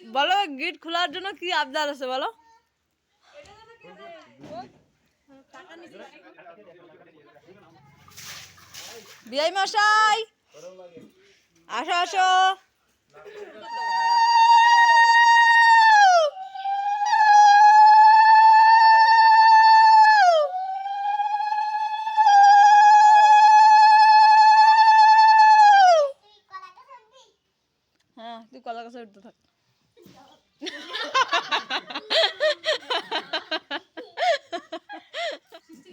বলো গেট খোলার জন্য কি আবদার আছে বলো? বিআই মশাই আসো আসো হ্যাঁ তুই কলা গাছে উঠতে থাক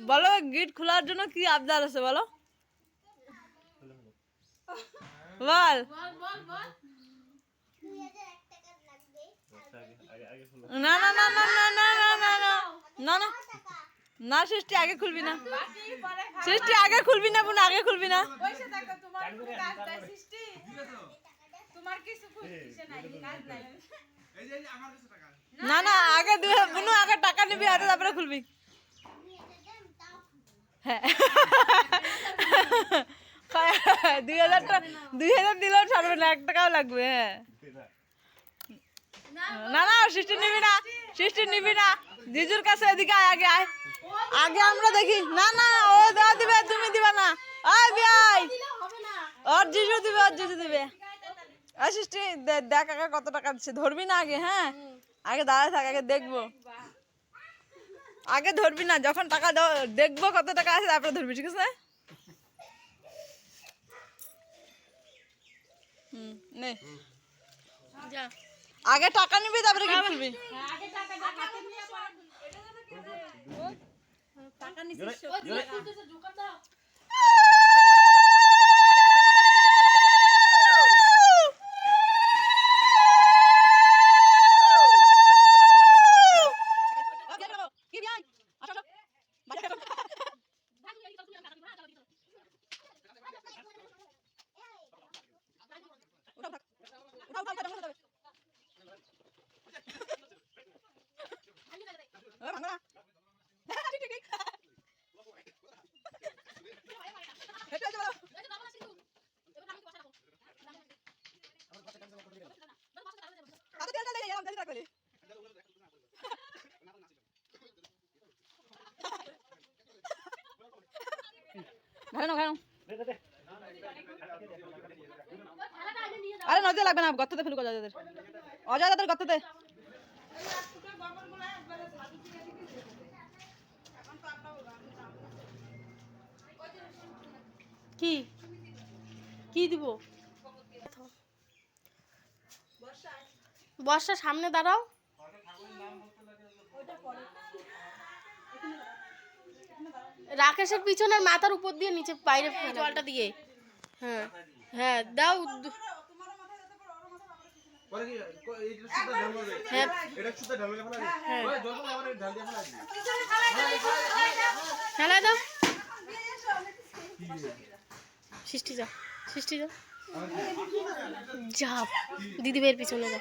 বলো গেট খোলার জন্য কি আবদার আছে বলো বল না না না না না না না না না না না না সৃষ্টি আগে খুলবি না সৃষ্টি আগে খুলবি না বোন আগে খুলবি না না না আগে বোনু আগে টাকা নিবি হাতে তারপরে খুলবি হ্যাঁ। হাজার দিলেও ছাড়বে না, এক টাকাও লাগবে হ্যাঁ। না সৃষ্টি নিবি না, সৃষ্টি নিবি না। জিজুর কাছে এদিকে আয়, আগে আয়। আগে আমরা দেখি। না না, ও দেওয়া দিবে, তুমি দিবে না। আয় ওর জিজু দিবে, ওর দিবে। সৃষ্টি দেখ আগে কত টাকা দিচ্ছে। ধরবি না আগে হ্যাঁ? আগে দাঁড়ায় থাক, আগে দেখব। আগে ধরবি না যখন টাকা দাও- দেখব কত টাকা আছে তারপরে ধরবি ঠিক আছে হুম নে আগে টাকা নিবি তারপরে কি খুলবি ঘরে নাও ঘরে আরে নজর লাগবে না গত্ততে ফেলুক অজয় দাদের অজয় দাদের গত্ততে কি? কি দিব? বর্ষা সামনে দাঁড়াও। রাকেশের পিছনের মাথার উপর দিয়ে নিচে বাইরে হ্যাঁ, জলটা দিয়ে। হ্যাঁ হ্যাঁ দাও হ্যাঁ।, হ্যাঁ, হ্যাঁ। দাও। সৃষ্টি যা সৃষ্টি যা। যা, দিদি ভাইয়ের পিছনে যা।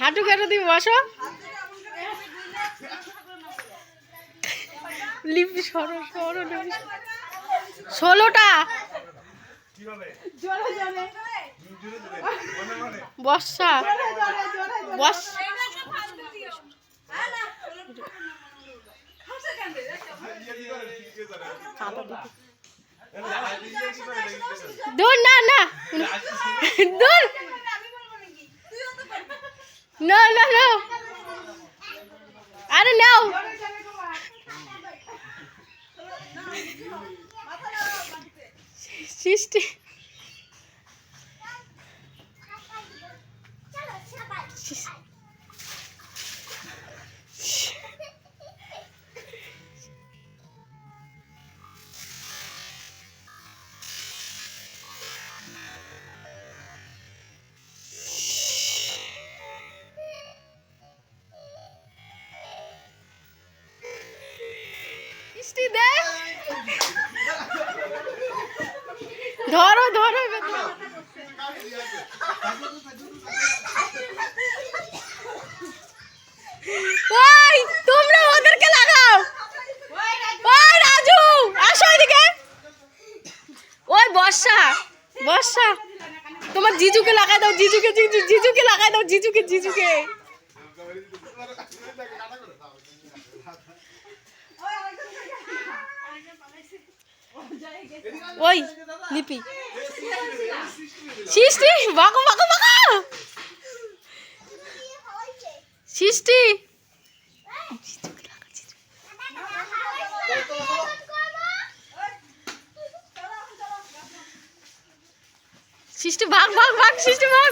হাঁটু কেটে দিই বসো। লিপি সরো সরো, লিপি। ষোলোটা। বর্ষা। বর্ষ খাতা দূর না না। দূর। না না না। আরে নাও। সৃষ্টি। সৃষ্টি দে। ধরো ধরো ওই, তোমরা ওদেরকে লাগাও। ওই, রাজু এদিকে। বর্ষা বর্ষা। তোমার জিজুকে লাগাই দাও, জিজুকে, জিজু, জিজুকে লাগাই দাও, জিজুকে জিজুকে। ওই লিপি। সৃষ্টি বাঁকো বাঁকো বাঁকো! সৃষ্টি! সৃষ্টি ভাগ ভাগ ভাগ সৃষ্টি ভাগ